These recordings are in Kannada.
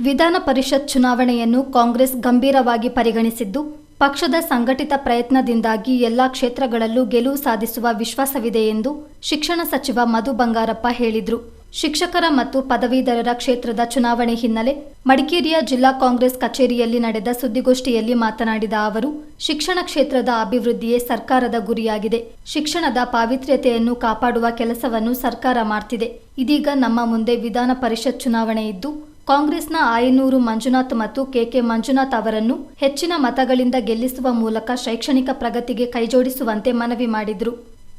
ವಿಧಾನ ಪರಿಷತ್ ಚುನಾವಣೆಯನ್ನು ಕಾಂಗ್ರೆಸ್ ಗಂಭೀರವಾಗಿ ಪರಿಗಣಿಸಿದ್ದು, ಪಕ್ಷದ ಸಂಘಟಿತ ಪ್ರಯತ್ನದಿಂದಾಗಿ ಎಲ್ಲಾ ಕ್ಷೇತ್ರಗಳಲ್ಲೂ ಗೆಲುವು ಸಾಧಿಸುವ ವಿಶ್ವಾಸವಿದೆ ಎಂದು ಶಿಕ್ಷಣ ಸಚಿವ ಮಧು ಬಂಗಾರಪ್ಪ ಹೇಳಿದರು. ಶಿಕ್ಷಕರ ಮತ್ತು ಪದವೀಧರರ ಕ್ಷೇತ್ರದ ಚುನಾವಣೆ ಹಿನ್ನೆಲೆ ಮಡಿಕೇರಿಯ ಜಿಲ್ಲಾ ಕಾಂಗ್ರೆಸ್ ಕಚೇರಿಯಲ್ಲಿ ನಡೆದ ಸುದ್ದಿಗೋಷ್ಠಿಯಲ್ಲಿ ಮಾತನಾಡಿದ ಅವರು, ಶಿಕ್ಷಣ ಕ್ಷೇತ್ರದ ಅಭಿವೃದ್ಧಿಯೇ ಸರ್ಕಾರದ ಗುರಿಯಾಗಿದೆ. ಶಿಕ್ಷಣದ ಪಾವಿತ್ರ್ಯತೆಯನ್ನು ಕಾಪಾಡುವ ಕೆಲಸವನ್ನು ಸರ್ಕಾರ ಮಾಡ್ತಿದೆ. ಇದೀಗ ನಮ್ಮ ಮುಂದೆ ವಿಧಾನ ಪರಿಷತ್ ಚುನಾವಣೆ ಇದ್ದು ಕಾಂಗ್ರೆಸ್ನ ಆಯನೂರು ಮಂಜುನಾಥ್ ಮತ್ತು ಕೆಕೆ ಮಂಜುನಾಥ್ ಅವರನ್ನು ಹೆಚ್ಚಿನ ಮತಗಳಿಂದ ಗೆಲ್ಲಿಸುವ ಮೂಲಕ ಶೈಕ್ಷಣಿಕ ಪ್ರಗತಿಗೆ ಕೈಜೋಡಿಸುವಂತೆ ಮನವಿ ಮಾಡಿದರು.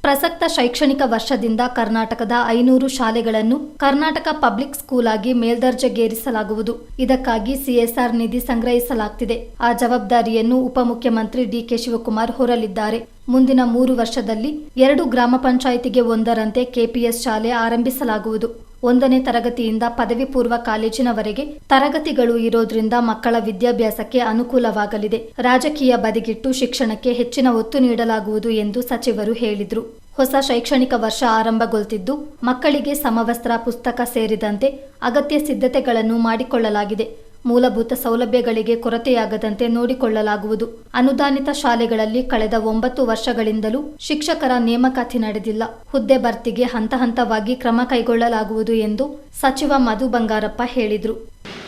ಪ್ರಸಕ್ತ ಶೈಕ್ಷಣಿಕ ವರ್ಷದಿಂದ ಕರ್ನಾಟಕದ ಐನೂರು ಶಾಲೆಗಳನ್ನು ಕರ್ನಾಟಕ ಪಬ್ಲಿಕ್ ಸ್ಕೂಲ್ ಆಗಿ ಮೇಲ್ದರ್ಜೆಗೇರಿಸಲಾಗುವುದು. ಇದಕ್ಕಾಗಿ ಸಿಎಸ್ಆರ್ ನಿಧಿ ಸಂಗ್ರಹಿಸಲಾಗ್ತಿದೆ. ಆ ಜವಾಬ್ದಾರಿಯನ್ನು ಉಪಮುಖ್ಯಮಂತ್ರಿ ಡಿಕೆ ಶಿವಕುಮಾರ್ ಹೊರಲಿದ್ದಾರೆ. ಮುಂದಿನ ಮೂರು ವರ್ಷದಲ್ಲಿ ಎರಡು ಗ್ರಾಮ ಪಂಚಾಯಿತಿಗೆ ಒಂದರಂತೆ ಕೆಪಿಎಸ್ ಶಾಲೆ ಆರಂಭಿಸಲಾಗುವುದು. ಒಂದನೇ ತರಗತಿಯಿಂದ ಪದವಿ ಪೂರ್ವ ಕಾಲೇಜಿನವರೆಗೆ ತರಗತಿಗಳು ಇರೋದ್ರಿಂದ ಮಕ್ಕಳ ವಿದ್ಯಾಭ್ಯಾಸಕ್ಕೆ ಅನುಕೂಲವಾಗಲಿದೆ. ರಾಜಕೀಯ ಬದಿಗಿಟ್ಟು ಶಿಕ್ಷಣಕ್ಕೆ ಹೆಚ್ಚಿನ ಒತ್ತು ನೀಡಲಾಗುವುದು ಎಂದು ಸಚಿವರು ಹೇಳಿದರು. ಹೊಸ ಶೈಕ್ಷಣಿಕ ವರ್ಷ ಆರಂಭಗೊಳ್ತಿದ್ದು, ಮಕ್ಕಳಿಗೆ ಸಮವಸ್ತ್ರ, ಪುಸ್ತಕ ಸೇರಿದಂತೆ ಅಗತ್ಯ ಸಿದ್ಧತೆಗಳನ್ನು ಮಾಡಿಕೊಳ್ಳಲಾಗಿದೆ. ಮೂಲಭೂತ ಸೌಲಭ್ಯಗಳಿಗೆ ಕೊರತೆಯಾಗದಂತೆ ನೋಡಿಕೊಳ್ಳಲಾಗುವುದು. ಅನುದಾನಿತ ಶಾಲೆಗಳಲ್ಲಿ ಕಳೆದ ಒಂಬತ್ತು ವರ್ಷಗಳಿಂದಲೂ ಶಿಕ್ಷಕರ ನೇಮಕಾತಿ ನಡೆದಿಲ್ಲ. ಹುದ್ದೆ ಭರ್ತಿಗೆ ಹಂತ ಹಂತವಾಗಿ ಕ್ರಮ ಕೈಗೊಳ್ಳಲಾಗುವುದು ಎಂದು ಸಚಿವ ಮಧು ಬಂಗಾರಪ್ಪ ಹೇಳಿದರು.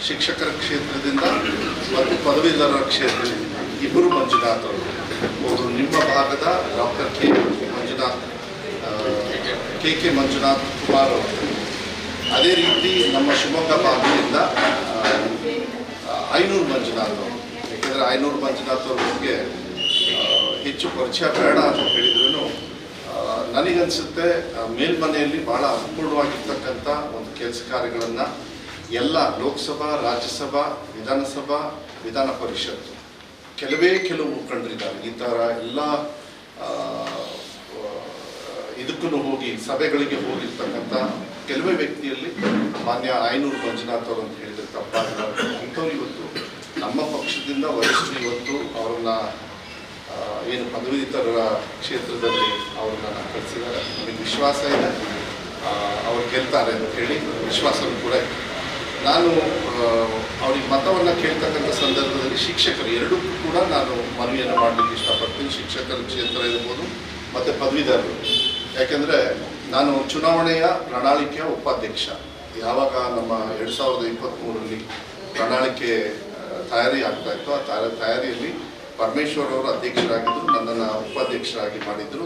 ಶಿಕ್ಷಕರ ಕ್ಷೇತ್ರದಿಂದ ಮತ್ತು ಪದವೀಧರ ಕ್ಷೇತ್ರದಿಂದ ಇಬ್ಬರು ಮಂಜುನಾಥ್ ಅವರು ನಿಮ್ಮ ಭಾಗದ doctor K. Manjunath K. K. Manjunath Kumar ಅವರು. ಅದೇ ರೀತಿ ನಮ್ಮ ಶಿವಮೊಗ್ಗ ಭಾಗದಿಂದ ಐನೂರು ಮಂಜುನಾಥ್ ಅವರು ಯಾಕೆಂದರೆ ಐನೂರು ಮಂಜುನಾಥ್ ಅವ್ರ ಬಗ್ಗೆ ಹೆಚ್ಚು ಪರಿಚಯ ಬೇಡ ಅಂತ ಹೇಳಿದ್ರು ನನಗನ್ಸುತ್ತೆ ಮೇಲ್ಮನೆಯಲ್ಲಿ ಭಾಳ ಅನುಕೂಲವಾಗಿರ್ತಕ್ಕಂಥ ಒಂದು ಕೆಲಸ ಕಾರ್ಯಗಳನ್ನು ಎಲ್ಲ ಲೋಕಸಭಾ, ರಾಜ್ಯಸಭಾ, ವಿಧಾನಸಭಾ, ವಿಧಾನ ಪರಿಷತ್ತು. ಕೆಲವೇ ಕೆಲವು ಮುಖಂಡರಿದ್ದಾರೆ ಈ ಥರ ಎಲ್ಲ ಇದಕ್ಕೂ ಹೋಗಿ, ಸಭೆಗಳಿಗೆ ಹೋಗಿರ್ತಕ್ಕಂಥ ಕೆಲವೇ ವ್ಯಕ್ತಿಯಲ್ಲಿ ಮಾನ್ಯ ಐನೂರು ಮಂಜುನಾಥ್ ಅವರು ಅಂತ ಹೇಳಿದ್ರೆ ತಪ್ಪಾಗಲಾರ್ದು ಅಂಥವ್ರು ಇವತ್ತು. ನಮ್ಮ ಪಕ್ಷದಿಂದ ವರಿಷ್ಠರು ಇವತ್ತು ಅವ್ರನ್ನ ಏನು ಪದವೀಧರ ಕ್ಷೇತ್ರದಲ್ಲಿ ಅವ್ರನ್ನ ಕಳಿಸಿದ್ದಾರೆ ನಮಗೆ ವಿಶ್ವಾಸ ಇದೆ. ಅವ್ರು ಗೆಲ್ತಾರೆ ಅಂತ ಹೇಳಿ ವಿಶ್ವಾಸವೂ ಕೂಡ ಇದೆ. ನಾನು ಅವ್ರಿಗೆ ಮತವನ್ನು ಕೇಳ್ತಕ್ಕಂಥ ಸಂದರ್ಭದಲ್ಲಿ ಶಿಕ್ಷಕರು ಎರಡೂ ಕೂಡ ನಾನು ಮನವಿಯನ್ನು ಮಾಡಲಿಕ್ಕೆ ಇಷ್ಟಪಡ್ತೀನಿ. ಶಿಕ್ಷಕರ ಕ್ಷೇತ್ರ ಇರ್ಬೋದು, ಮತ್ತು ಪದವೀಧರರು. ಯಾಕೆಂದರೆ ನಾನು ಚುನಾವಣೆಯ ಪ್ರಣಾಳಿಕೆಯ ಉಪಾಧ್ಯಕ್ಷ. ಯಾವಾಗ ನಮ್ಮ ಎರಡು ಸಾವಿರದ ಇಪ್ಪತ್ತ್ಮೂರರಲ್ಲಿ ಪ್ರಣಾಳಿಕೆ ತಯಾರಿ ಆಗ್ತಾ ಇತ್ತು. ಆ ತಯಾರಿಯಲ್ಲಿ ಪರಮೇಶ್ವರ್ ಅವರು ಅಧ್ಯಕ್ಷರಾಗಿದ್ದರು ನನ್ನನ್ನು ಉಪಾಧ್ಯಕ್ಷರಾಗಿ ಮಾಡಿದರು.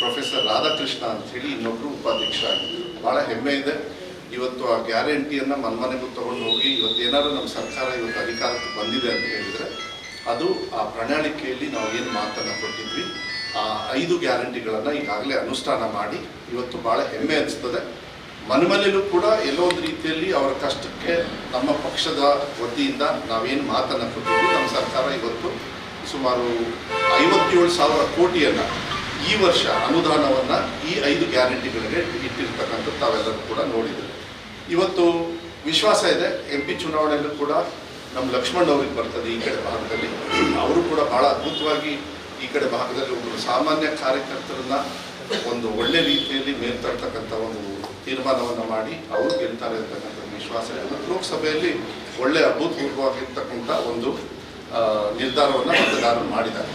ಪ್ರೊಫೆಸರ್ ರಾಧಾಕೃಷ್ಣ ಅಂತ ಹೇಳಿ ಇನ್ನೊಬ್ಬರು ಉಪಾಧ್ಯಕ್ಷರಾಗಿದ್ದರು ಭಾಳ ಹೆಮ್ಮೆ ಇದೆ. ಇವತ್ತು ಆ ಗ್ಯಾರಂಟಿಯನ್ನು ಮನ್ಮನೆಗೂ ತಗೊಂಡು ಹೋಗಿ ಇವತ್ತು ಏನಾದರೂ ನಮ್ಮ ಸರ್ಕಾರ ಇವತ್ತು ಅಧಿಕಾರಕ್ಕೆ ಬಂದಿದೆ ಅಂತ ಹೇಳಿದರೆ, ಅದು ಆ ಪ್ರಣಾಳಿಕೆಯಲ್ಲಿ ನಾವು ಏನು ಮಾತನ್ನು ಕೊಟ್ಟಿದ್ವಿ, ಆ ಐದು ಗ್ಯಾರಂಟಿಗಳನ್ನು ಈಗಾಗಲೇ ಅನುಷ್ಠಾನ ಮಾಡಿ ಇವತ್ತು ಭಾಳ ಹೆಮ್ಮೆ ಅನಿಸ್ತದೆ. ಮನಮನೆಯಲ್ಲೂ ಕೂಡ ಎಲ್ಲೋ ಒಂದು ರೀತಿಯಲ್ಲಿ ಅವರ ಕಷ್ಟಕ್ಕೆ ನಮ್ಮ ಪಕ್ಷದ ವತಿಯಿಂದ ನಾವೇನು ಮಾತನ್ನು ಕೊಟ್ಟಿದ್ವಿ. ನಮ್ಮ ಸರ್ಕಾರ ಇವತ್ತು ಸುಮಾರು ಐವತ್ತೇಳು ಸಾವಿರ ಕೋಟಿಯನ್ನು ಈ ವರ್ಷ ಅನುದಾನವನ್ನು ಈ ಐದು ಗ್ಯಾರಂಟಿಗಳಿಗೆ ಇಟ್ಟಿರ್ತಕ್ಕಂಥದ್ದು ತಾವೆಲ್ಲರೂ ಕೂಡ ನೋಡಿದ್ರು. ಇವತ್ತು ವಿಶ್ವಾಸ ಇದೆ. ಎಂ ಪಿ ಚುನಾವಣೆಯಲ್ಲೂ ಕೂಡ ನಮ್ಮ ಲಕ್ಷ್ಮಣ್ ಅವ್ರಿಗೆ ಬರ್ತದೆ ಈ ಕಡೆ ಭಾಗದಲ್ಲಿ. ಅವರು ಕೂಡ ಬಹಳ ಅದ್ಭುತವಾಗಿ ಈ ಕಡೆ ಭಾಗದಲ್ಲಿ ಒಬ್ಬರು ಸಾಮಾನ್ಯ ಕಾರ್ಯಕರ್ತರನ್ನ ಒಂದು ಒಳ್ಳೆ ರೀತಿಯಲ್ಲಿ ಮೇಲ್ತರ್ತಕ್ಕಂಥ ಒಂದು ತೀರ್ಮಾನವನ್ನು ಮಾಡಿ ಅವರು ಗೆಲ್ತಾರೆ ಅಂತಕ್ಕಂಥ ವಿಶ್ವಾಸ ಮತ್ತು ಲೋಕಸಭೆಯಲ್ಲಿ ಒಳ್ಳೆ ಅಭೂತಪೂರ್ವವಾಗಿರ್ತಕ್ಕಂಥ ಒಂದು ನಿರ್ಧಾರವನ್ನು ಮತದಾರರು ಮಾಡಿದ್ದಾರೆ.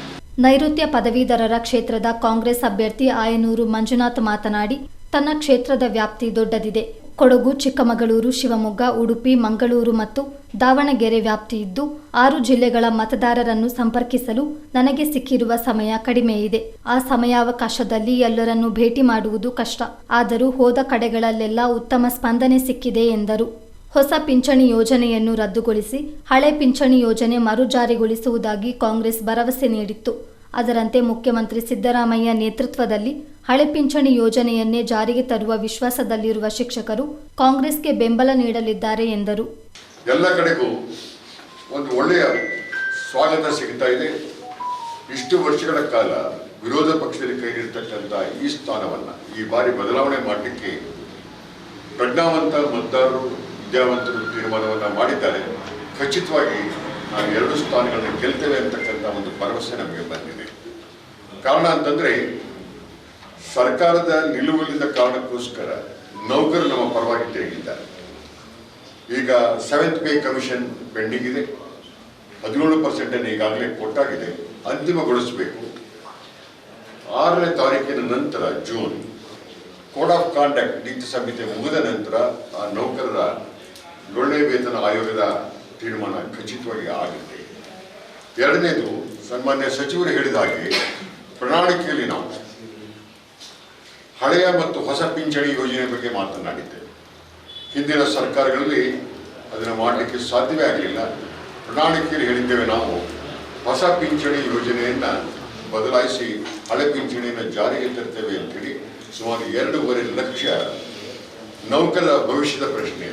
ನೈಋತ್ಯ ಪದವೀಧರರ ಕ್ಷೇತ್ರದ ಕಾಂಗ್ರೆಸ್ ಅಭ್ಯರ್ಥಿ ಆಯನೂರು ಮಂಜುನಾಥ್ ಮಾತನಾಡಿ, ತನ್ನ ಕ್ಷೇತ್ರದ ವ್ಯಾಪ್ತಿ ದೊಡ್ಡದಿದೆ. ಕೊಡಗು, ಚಿಕ್ಕಮಗಳೂರು, ಶಿವಮೊಗ್ಗ, ಉಡುಪಿ, ಮಂಗಳೂರು ಮತ್ತು ದಾವಣಗೆರೆ ವ್ಯಾಪ್ತಿಯಿದ್ದು ಆರು ಜಿಲ್ಲೆಗಳ ಮತದಾರರನ್ನು ಸಂಪರ್ಕಿಸಲು ನನಗೆ ಸಿಕ್ಕಿರುವ ಸಮಯ ಕಡಿಮೆ ಇದೆ ಆ ಸಮಯಾವಕಾಶದಲ್ಲಿ ಎಲ್ಲರನ್ನೂ ಭೇಟಿ ಮಾಡುವುದು ಕಷ್ಟ. ಆದರೂ ಹೋದ ಕಡೆಗಳಲ್ಲೆಲ್ಲ ಉತ್ತಮ ಸ್ಪಂದನೆ ಸಿಕ್ಕಿದೆ ಎಂದರು. ಹೊಸ ಪಿಂಚಣಿ ಯೋಜನೆಯನ್ನು ರದ್ದುಗೊಳಿಸಿ ಹಳೆ ಪಿಂಚಣಿ ಯೋಜನೆ ಮರುಜಾರಿಗೊಳಿಸುವುದಾಗಿ ಕಾಂಗ್ರೆಸ್ ಭರವಸೆ ನೀಡಿತ್ತು. ಅದರಂತೆ ಮುಖ್ಯಮಂತ್ರಿ ಸಿದ್ದರಾಮಯ್ಯ ನೇತೃತ್ವದಲ್ಲಿ ಹಳೆ ಪಿಂಚಣಿ ಯೋಜನೆಯನ್ನೇ ಜಾರಿಗೆ ತರುವ ವಿಶ್ವಾಸದಲ್ಲಿರುವ ಶಿಕ್ಷಕರು ಕಾಂಗ್ರೆಸ್ಗೆ ಬೆಂಬಲ ನೀಡಲಿದ್ದಾರೆ ಎಂದರು. ಎಲ್ಲ ಕಡೆಗೂ ಒಂದು ಒಳ್ಳೆಯ ಸ್ವಾಗತ ಸಿಗ್ತಾ ಇದೆ. ಇಷ್ಟು ವರ್ಷಗಳ ಕಾಲ ವಿರೋಧ ಪಕ್ಷದಲ್ಲಿ ಕೈ ಹಿಡಿತಕ್ಕಂಥ ಈ ಸ್ಥಾನವನ್ನ, ಈ ಬಾರಿ ಬದಲಾವಣೆ ಮಾಡಲಿಕ್ಕೆ ಪ್ರಜ್ಞಾವಂತ ಮತದಾರರು, ವಿದ್ಯಾವಂತರು ತೀರ್ಮಾನವನ್ನು ಮಾಡಿದ್ದಾರೆ. ಖಚಿತವಾಗಿ ನಾವು ಎರಡು ಸ್ಥಾನಗಳನ್ನು ಗೆಲ್ತೇವೆ ಅಂತಕ್ಕಂಥ ಒಂದು ಭರವಸೆ ನಮಗೆ ಬಂದಿದೆ. ಕಾರಣ ಅಂತಂದ್ರೆ, ಸರ್ಕಾರದ ನಿಲುವಲ್ಲಿದ್ದ ಕಾರಣಕ್ಕೋಸ್ಕರ ನೌಕರರು ನಮ್ಮ ಪರವಾಗಿ ತಿರುಗಿದ್ದಾರೆ ಈಗ ಸೆವೆಂತ್ ಪೇ ಕಮಿಷನ್ ಪೆಂಡಿಂಗ್ ಇದೆ ಹದಿನೇಳು ಪರ್ಸೆಂಟನ್ನು ಈಗಾಗಲೇ ಕೊಟ್ಟಾಗಿದೆ. ಅಂತಿಮಗೊಳಿಸಬೇಕು. ಆರನೇ ತಾರೀಕಿನ ನಂತರ ಜೂನ್ ಕೋಡ್ ಆಫ್ ಕಾಂಡಕ್ಟ್ ನೀತಿ ಸಂಹಿತೆ ಮುಗಿದ ನಂತರ ಆ ನೌಕರರ ಒಳ್ಳೆಯ ವೇತನ ಆಯೋಗದ ತೀರ್ಮಾನ ಖಚಿತವಾಗಿ ಆಗುತ್ತೆ. ಎರಡನೇದು, ಸನ್ಮಾನ್ಯ ಸಚಿವರು ಹೇಳಿದ ಹಾಗೆ, ಪ್ರಣಾಳಿಕೆಯಲ್ಲಿ ನಾವು ಹಳೆಯ ಮತ್ತು ಹೊಸ ಪಿಂಚಣಿ ಯೋಜನೆ ಬಗ್ಗೆ ಮಾತನಾಡಿದ್ದೇವೆ. ಹಿಂದಿನ ಸರ್ಕಾರಗಳಲ್ಲಿ ಅದನ್ನು ಮಾಡಲಿಕ್ಕೆ ಸಾಧ್ಯವೇ ಆಗಲಿಲ್ಲ. ಪ್ರಣಾಳಿಕೆಯಲ್ಲಿ ಹೇಳಿದ್ದೇವೆ ನಾವು, ಹೊಸ ಪಿಂಚಣಿ ಯೋಜನೆಯನ್ನ ಬದಲಾಯಿಸಿ ಹಳೆ ಪಿಂಚಣಿಯನ್ನು ಜಾರಿಗೆ ತರ್ತೇವೆ ಅಂತೇಳಿ ಸುಮಾರು ಎರಡೂವರೆ ಲಕ್ಷ ನೌಕರರ ಭವಿಷ್ಯದ ಪ್ರಶ್ನೆ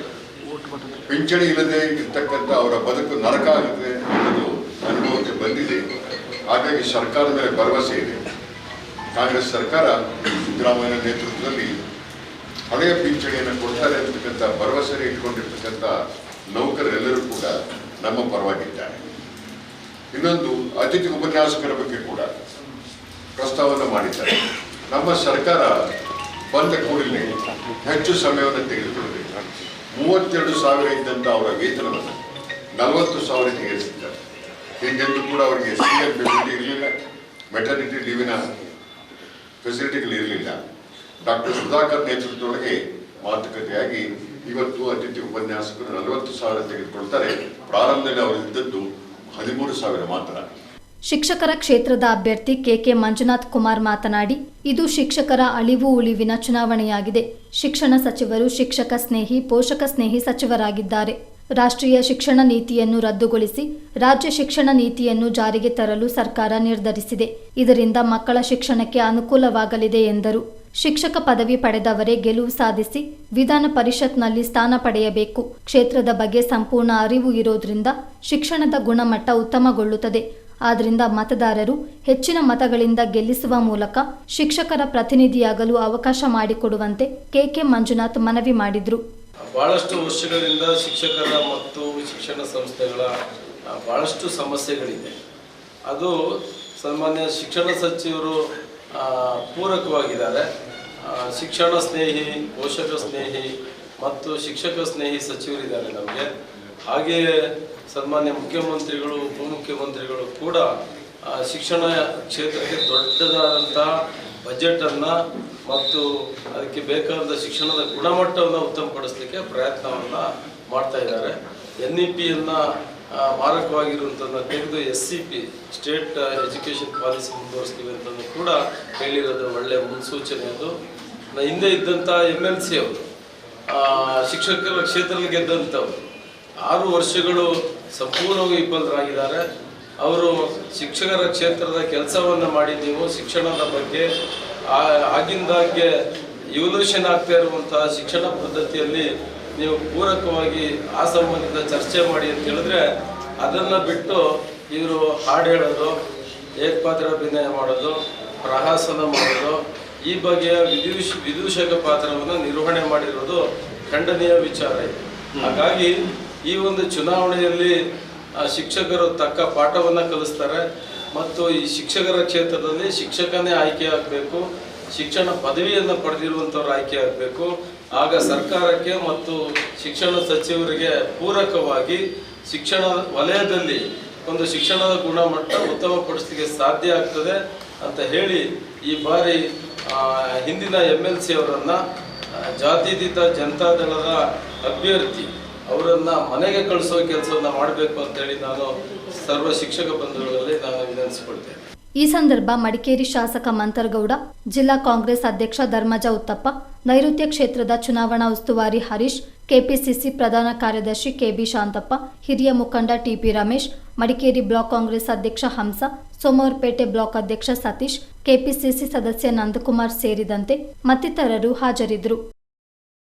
ಪಿಂಚಣಿ ಇಲ್ಲದೆ ಇರ್ತಕ್ಕಂಥ ಅವರ ಬದುಕು ನರಕ ಆಗುತ್ತೆ. ಬಂದಿದೆ. ಹಾಗಾಗಿ ಸರ್ಕಾರದ ಮೇಲೆ ಭರವಸೆ ಇದೆ. ಕಾಂಗ್ರೆಸ್ ಸರ್ಕಾರ ಸಿದ್ದರಾಮಯ್ಯ ನೇತೃತ್ವದಲ್ಲಿ ಹಳೆಯ ಪಿಂಚಣಿಯನ್ನು ಕೊಡ್ತಾರೆ ಅಂತಕ್ಕಂಥ ಭರವಸೆ ಇಟ್ಕೊಂಡಿರ್ತಕ್ಕಂಥ ನೌಕರರೆಲ್ಲರೂ ಕೂಡ ನಮ್ಮ ಪರವಾಗಿದ್ದಾರೆ. ಇನ್ನೊಂದು ಅತಿಥಿ ಉಪನ್ಯಾಸಕರ ಬಗ್ಗೆ ಕೂಡ ಪ್ರಸ್ತಾವನೆ ಮಾಡಿದ್ದಾರೆ. ನಮ್ಮ ಸರ್ಕಾರ ಬಂದ ಕೂಡಲೇ ಹೆಚ್ಚು ಸಮಯವನ್ನು ತೆಗೆದುಕೊಳ್ಳಬೇಕು. ಮೂವತ್ತೆರಡು ಸಾವಿರ ಇದ್ದಂಥ ಅವರ ವೇತನವನ್ನು ನಲವತ್ತು ಸಾವಿರಕ್ಕೆ ಏರಿಸಿದ್ದಾರೆ ಹೀಗೆಂದು ಕೂಡ ಅವರಿಗೆ ಸಿ ಎಲ್ ಫೆಸಿಲಿಟಿ ಇರಲಿಲ್ಲ ಮೆಟರ್ನಿಟಿ ಲೀವಿನ ಫೆಸಿಲಿಟಿಗಳು ಇರಲಿಲ್ಲ. ಡಾಕ್ಟರ್ ಸುಧಾಕರ್ ನೇತೃತ್ವದೊಳಗೆ ಮಾತುಕತೆಯಾಗಿ ಇವತ್ತು ಅತಿಥಿ ಉಪನ್ಯಾಸಕರು ನಲವತ್ತು ಸಾವಿರ ತೆಗೆದುಕೊಳ್ತಾರೆ. ಪ್ರಾರಂಭದಲ್ಲಿ ಅವರು ಇದ್ದದ್ದು ಹದಿಮೂರು ಸಾವಿರ ಮಾತ್ರ. ಶಿಕ್ಷಕರ ಕ್ಷೇತ್ರದ ಅಭ್ಯರ್ಥಿ ಕೆಕೆ ಮಂಜುನಾಥ್ ಕುಮಾರ್ ಮಾತನಾಡಿ, ಇದು ಶಿಕ್ಷಕರ ಅಳಿವು ಉಳಿವಿನ ಚುನಾವಣೆಯಾಗಿದೆ. ಶಿಕ್ಷಣ ಸಚಿವರು ಶಿಕ್ಷಕ ಸ್ನೇಹಿ, ಪೋಷಕ ಸ್ನೇಹಿ ಸಚಿವರಾಗಿದ್ದಾರೆ. ರಾಷ್ಟ್ರೀಯ ಶಿಕ್ಷಣ ನೀತಿಯನ್ನು ರದ್ದುಗೊಳಿಸಿ ರಾಜ್ಯ ಶಿಕ್ಷಣ ನೀತಿಯನ್ನು ಜಾರಿಗೆ ತರಲು ಸರ್ಕಾರ ನಿರ್ಧರಿಸಿದೆ. ಇದರಿಂದ ಮಕ್ಕಳ ಶಿಕ್ಷಣಕ್ಕೆ ಅನುಕೂಲವಾಗಲಿದೆ ಎಂದರು. ಶಿಕ್ಷಕ ಪದವಿ ಪಡೆದವರೇ ಗೆಲುವು ಸಾಧಿಸಿ ವಿಧಾನ ಪರಿಷತ್ನಲ್ಲಿ ಸ್ಥಾನ ಪಡೆಯಬೇಕು. ಕ್ಷೇತ್ರದ ಬಗ್ಗೆ ಸಂಪೂರ್ಣ ಅರಿವು ಇರೋದ್ರಿಂದ ಶಿಕ್ಷಣದ ಗುಣಮಟ್ಟ ಉತ್ತಮಗೊಳ್ಳುತ್ತದೆ. ಆದ್ದರಿಂದ ಮತದಾರರು ಹೆಚ್ಚಿನ ಮತಗಳಿಂದ ಗೆಲ್ಲಿಸುವ ಮೂಲಕ ಶಿಕ್ಷಕರ ಪ್ರತಿನಿಧಿಯಾಗಲು ಅವಕಾಶ ಮಾಡಿಕೊಡುವಂತೆ ಕೆಕೆ ಮಂಜುನಾಥ್ ಮನವಿ ಮಾಡಿದ್ರು. ಬಹಳಷ್ಟು ವರ್ಷಗಳಿಂದ ಶಿಕ್ಷಕರ ಮತ್ತು ಶಿಕ್ಷಣ ಸಂಸ್ಥೆಗಳ ಬಹಳಷ್ಟು ಸಮಸ್ಯೆಗಳಿದೆ. ಅದು ಸಾಮಾನ್ಯ ಶಿಕ್ಷಣ ಸಚಿವರು ಪೂರಕವಾಗಿದ್ದಾರೆ. ಶಿಕ್ಷಣ ಸ್ನೇಹಿ, ಪೋಷಕ ಸ್ನೇಹಿ ಮತ್ತು ಶಿಕ್ಷಕ ಸ್ನೇಹಿ ಸಚಿವರಿದ್ದಾರೆ ನಮಗೆ. ಹಾಗೆಯೇ ಸನ್ಮಾನ್ಯ ಮುಖ್ಯಮಂತ್ರಿಗಳು, ಉಪಮುಖ್ಯಮಂತ್ರಿಗಳು ಕೂಡ ಶಿಕ್ಷಣ ಕ್ಷೇತ್ರಕ್ಕೆ ದೊಡ್ಡದಾದಂತಹ ಬಜೆಟನ್ನು ಮತ್ತು ಅದಕ್ಕೆ ಬೇಕಾದ ಶಿಕ್ಷಣದ ಗುಣಮಟ್ಟವನ್ನು ಉತ್ತಮಪಡಿಸಲಿಕ್ಕೆ ಪ್ರಯತ್ನವನ್ನು ಮಾಡ್ತಾ ಇದ್ದಾರೆ. ಎನ್ ಇ ಪಿಯನ್ನು ಮಾರಕವಾಗಿರುವಂಥದ್ದನ್ನು ತೆಗೆದು S C P state education policy ಮುಂದುವರಿಸ್ತೀವಿ ಅಂತಂದು ಕೂಡ ಹೇಳಿರೋದು ಒಳ್ಳೆಯ ಮುನ್ಸೂಚನೆ ಅದು. ಹಿಂದೆ ಇದ್ದಂಥ ಎಂ ಎಲ್ ಸಿ ಅವರು ಶಿಕ್ಷಕರ ಕ್ಷೇತ್ರದಲ್ಲಿ ಗೆದ್ದಂಥವ್ರು ಆರು ವರ್ಷಗಳು ಸಂಪೂರ್ಣವಾಗಿ ವಿಫಲರಾಗಿದ್ದಾರೆ. ಅವರು ಶಿಕ್ಷಕರ ಕ್ಷೇತ್ರದ ಕೆಲಸವನ್ನು ಮಾಡಿ ನೀವು ಶಿಕ್ಷಣದ ಬಗ್ಗೆ ಆಗಿಂದಾಗ್ಗೆ ಇವಲ್ಯೂಷನ್ ಆಗ್ತಾ ಇರುವಂತಹ ಶಿಕ್ಷಣ ಪದ್ಧತಿಯಲ್ಲಿ ನೀವು ಪೂರಕವಾಗಿ ಆ ಸಂಬಂಧಿತ ಚರ್ಚೆ ಮಾಡಿ ಅಂತ ಹೇಳಿದ್ರೆ ಅದನ್ನು ಬಿಟ್ಟು ಇವರು ಹಾಡು ಹೇಳೋದು ಏಕಪಾತ್ರ ಅಭಿನಯ ಮಾಡೋದು ಪ್ರಹಾಸನ ಮಾಡೋದು ಈ ಬಗೆಯ ವಿದೂಷ ವಿದೂಷಕ ಪಾತ್ರವನ್ನು ನಿರ್ವಹಣೆ ಮಾಡಿರೋದು ಖಂಡನೀಯ ವಿಚಾರ ಹಾಗಾಗಿ ಈ ಒಂದು ಚುನಾವಣೆಯಲ್ಲಿ ಶಿಕ್ಷಕರು ತಕ್ಕ ಪಾಠವನ್ನು ಕಲಿಸ್ತಾರೆ. ಮತ್ತು ಈ ಶಿಕ್ಷಕರ ಕ್ಷೇತ್ರದಲ್ಲಿ ಶಿಕ್ಷಕನೇ ಆಯ್ಕೆ ಆಗಬೇಕು. ಶಿಕ್ಷಣ ಪದವಿಯನ್ನು ಪಡೆದಿರುವಂಥವ್ರು ಆಯ್ಕೆ ಆಗಬೇಕು. ಆಗ ಸರ್ಕಾರಕ್ಕೆ ಮತ್ತು ಶಿಕ್ಷಣ ಸಚಿವರಿಗೆ ಪೂರಕವಾಗಿ ಶಿಕ್ಷಣ ವಲಯದಲ್ಲಿ ಒಂದು ಶಿಕ್ಷಣದ ಗುಣಮಟ್ಟ ಉತ್ತಮಪಡಿಸಲಿಕ್ಕೆ ಸಾಧ್ಯ ಆಗ್ತದೆ ಅಂತ ಹೇಳಿ ಈ ಬಾರಿ ಹಿಂದಿನ ಎಂ ಎಲ್ ಸಿ ಅವರನ್ನು ಜಾತ್ಯತೀತ ಜನತಾದಳದ ಅಭ್ಯರ್ಥಿ ಅವರನ್ನ ಮನೆಗೆ ಕಳಿಸೋ ಕೆಲಸವನ್ನ ಮಾಡಬೇಕು ಅಂತೇಳಿ ನಾನು ಸರ್ವ ಶಿಕ್ಷಕ ಬಂಧುಗಳಲ್ಲಿ ನಾನು ವಿನಂತಿಸಿಕೊಳ್ತೇನೆ. ಈ ಸಂದರ್ಭ ಮಡಿಕೇರಿ ಶಾಸಕ ಮಂತರಗೌಡ, ಜಿಲ್ಲಾ ಕಾಂಗ್ರೆಸ್ ಅಧ್ಯಕ್ಷ ಧರ್ಮಜ ಉತ್ತಪ್ಪ, ನೈಋತ್ಯ ಕ್ಷೇತ್ರದ ಚುನಾವಣಾ ಉಸ್ತುವಾರಿ ಹರೀಶ್, ಕೆಪಿಸಿಸಿ ಪ್ರಧಾನ ಕಾರ್ಯದರ್ಶಿ ಕೆಬಿ ಶಾಂತಪ್ಪ, ಹಿರಿಯ ಮುಖಂಡ T P Ramesh, Madikeri block Congress ಅಧ್ಯಕ್ಷ ಹಂಸ, ಸೋಮವಾರಪೇಟೆ ಬ್ಲಾಕ್ ಅಧ್ಯಕ್ಷ ಸತೀಶ್, ಕೆಪಿಸಿಸಿ ಸದಸ್ಯ ನಂದಕುಮಾರ್ ಸೇರಿದಂತೆ ಮತ್ತಿತರರು ಹಾಜರಿದ್ದರು.